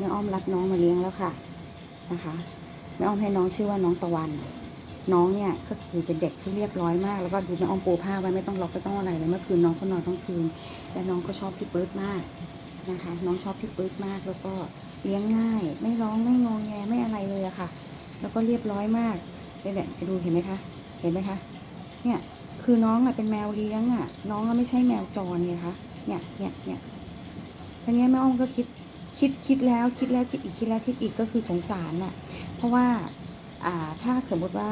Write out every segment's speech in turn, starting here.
แม่อ้อมรับน้องมาเลี้ยงแล้วค่ะนะคะแม่อ้อมให้น้องชื่อว่าน้องตะวัน น้องเนี่ยก็คือเป็นเด็กที่เรียบร้อยมาก แล้วก็ดูแม่อ้อมปูผ้าไว้ไม่ต้องล็อกไม่ต้องอะไรเลยเมื่อคืนน้องก็นอนทั้งคืนและน้องก็ชอบพี่เปิร์ดมากนะคะ น้องชอบพี่เปิร์ดมาก แล้วก็เลี้ยงง่าย ไม่ร้องไม่งองแงไม่อะไรเลยอะค่ะ แล้วก็เรียบร้อยมากเนี่ยดูเห็นไหมคะ เห็นไหมคะ เนี่ยคือน้องอะเป็นแมวเลี้ยงอะน้องอะไม่ใช่แมวจรไงคะเนี่ยเนี่ยเนี่ยทีนี้แม่อ้อมก็คิด คิดคิดแล้วคิดแล้วคิดอีกคิดแล้วคิดอีกก็คือสงสารน่ะ เพราะว่าอ่าถ้าสมมติว่า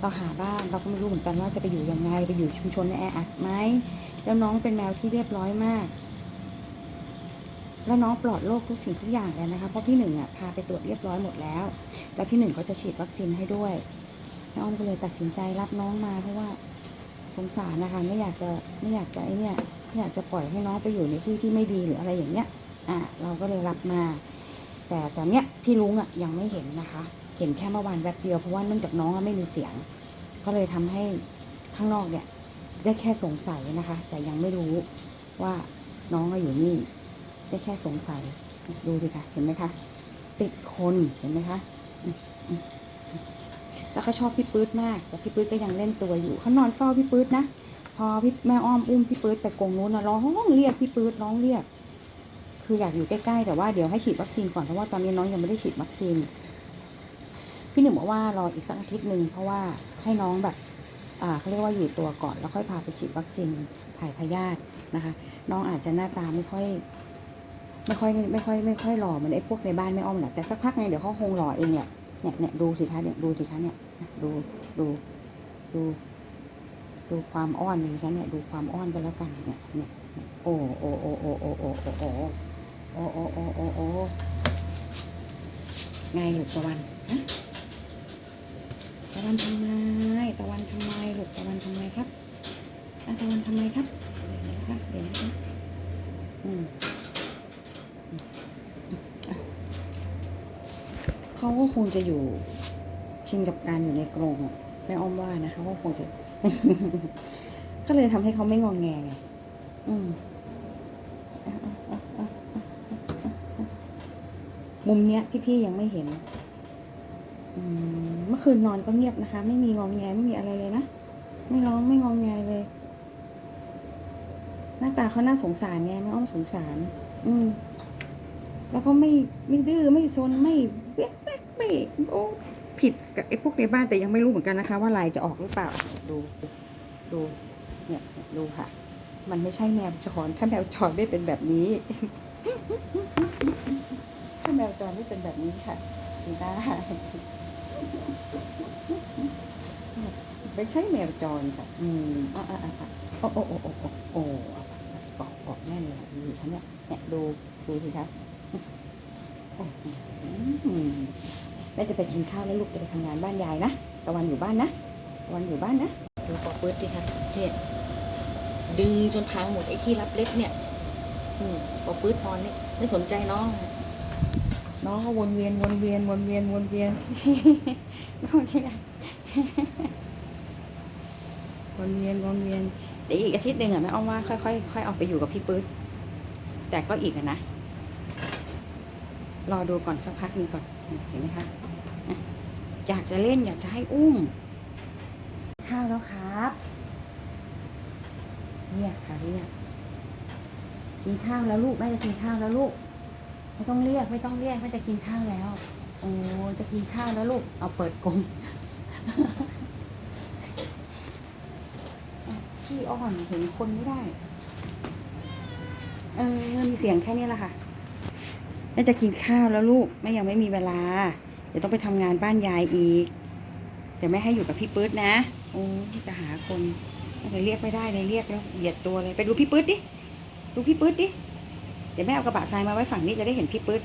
เราหาบ้านเราก็ไม่รู้เหมือนกันว่าจะไปอยู่ยังไงไปอยู่ชุมชนแออัดไหมแล้วน้องเป็นแมวที่เรียบร้อยมาก แล้วน้องปลอดโรคทุกสิ่งทุกอย่างเลยนะคะเพราะพี่หนึ่งอะพาไปตรวจเรียบร้อยหมดแล้ว แล้วพี่หนึ่งก็จะฉีดวัคซีนให้ด้วยแม่อ้อมก็เลยตัดสินใจรับน้องมาเพราะว่าสงสารนะคะไม่อยากจะไม่อยากจะไอเนี่ยไม่อยากจะปล่อยให้น้องไปอยู่ในที่ที่ไม่ดีหรืออะไรอย่างเงี้ย อะเราก็เลยรับมา แต่แต่เนี้ยพี่ลุงอะยังไม่เห็นนะคะ เห็นแค่เมื่อวานแวบเดียวเพราะว่าเนื่องจากน้องไม่มีเสียง ก็เลยทำให้ข้างนอกเนี่ย ได้แค่สงสัยนะคะ แต่ยังไม่รู้ว่าน้องอะอยู่นี่ ได้แค่สงสัยดูดิค่ะ เห็นไหมคะ ติดคนเห็นไหมคะแล้วก็ชอบพี่ปื๊ดมาก แต่พี่ปื๊ดก็ยังเล่นตัวอยู่เขานอนเฝ้าพี่ปื๊ดนะ พอพี่แม่อ้อมอุ้มพี่ปื๊ดไปกงนู้นนะร้องเรียกพี่ปื๊ดร้องเรียก คืออยากอยู่ใกล้ๆแต่ว่าเดี๋ยวให้ฉีดวัคซีนก่อนเพราะว่าตอนนี้น้องยังไม่ได้ฉีดวัคซีน พี่หนึ่งบอกว่ารออีกสักอาทิตย์หนึ่งเพราะว่าให้น้องแบบอ่าเขาเรียกว่าอยู่ตัวก่อนแล้วค่อยพาไปฉีดวัคซีนถ่ายพยาธินะคะ น้องอาจจะหน้าตาไม่ค่อย ไม่ค่อยไม่ค่อยไม่ค่อยหล่อเหมือนไอ้พวกในบ้านไม่อ้อมหรอกแต่สักพักไงเดี๋ยวเขาคงหล่อเองแหละเนี่ยเนี่ยดูสิคะเนี่ยดูสิคะเนี่ยดูดูดูดูความอ้อนเลยคะเนี่ยดูความอ้อนกันแล้วกันเนี่ยเนี่ยเนี่ยโอ้โอ้โอ้โอ้โอ้โอ้โอ้ โอ้โอ้โอ้โอ้โอ้ไงลูกตะวันฮะตะวันทำไมตะวันทำไมลูกตะวันทำไมครับอะตะวันทำไมครับเดี๋ยวนะคะเดี๋ยวนะคะอืมเขาก็คงจะอยู่ชินกับการอยู่ในกรงอะแม่อ้อมว่านะคะว่าคงจะ ก็เลยทำให้เขาไม่งองแงไงอืม มุมเนี้ยพี่ๆยังไม่เห็นเมื่อคืนนอนก็เงียบนะคะ ไม่มีงองแงไม่มีอะไรเลยนะไม่ร้องไม่งองแงเลย หน้าตาเขาน่าสงสารไงแม่อ้อมสงสาร อืม แล้วก็ไม่ไม่ดื้อไม่ซนไม่เวกแวกไม่โอ้ผิดกับไอ้พวกในบ้านแต่ยังไม่รู้เหมือนกันนะคะ ว่าลายจะออกหรือเปล่า ดู ดู เนี่ยดูค่ะ มันไม่ใช่แมวจรถ้าแมวจรไม่เป็นแบบนี้ แมวจรไม่เป็นแบบนี้ค่ะดูได้ไม่ใช่แมวจรค่ะ อืมอะอะอะโอ้โอ้โอ้โอ้โอ้โอ้เกาะเกาะแน่นเลยค่ะดูคะเนี่ยเนี่ยดูดูสิคะอืมแม่จะไปกินข้าวแล้วลูกจะไปทำงานบ้านยายนะตะวันอยู่บ้านนะตะวันอยู่บ้านนะดูปอปื๊ดดิค่ะเนี่ยดึงจนพังหมดไอ้ที่รับเล็บเนี่ย อืมปอปื๊ดนอนนี่ไม่สนใจน้อง น้องก็วนเวียนวนเวียนวนเวียนวนเวียนน้องเนี่ยวนเวียนวนเวียนเดี๋ยวอีกอาทิตย์หนึ่งอะแม่อ้อมว่าค่อยค่อยค่อยเอาไปอยู่กับพี่ปื๊ดแต่ก็อีกอะนะ รอดูก่อนสักพักนึงก่อนเห็นไหมคะอะอยากจะเล่นอยากจะให้อุ้ม ข้าวแล้วครับเรียกค่ะเรียกกินข้าวแล้วลูกแม่จะกินข้าวแล้วลูก ไม่ต้องเรียกไม่ต้องเรียกแม่จะกินข้าวแล้ว โอ้จะกินข้าวแล้วลูก เอาเปิดกรงขี้อ่อนเห็นคนไม่ได้ เออมีเสียงแค่นี้แหละค่ะแม่จะกินข้าวแล้วลูกแม่ยังไม่มีเวลา เดี๋ยวต้องไปทำงานบ้านยายอีก เดี๋ยวแม่ให้อยู่กับพี่ปื๊ดนะโอ้จะหาคนแม่จะเรียกไม่ได้เลยเรียกแล้วเหยียดตัวเลยไปดูพี่ปื๊ดดิ ดูพี่ปื๊ดดิ เดี๋ยวแม่เอากระบะทรายมาไว้ฝั่งนี้จะได้เห็นพี่ปื๊ด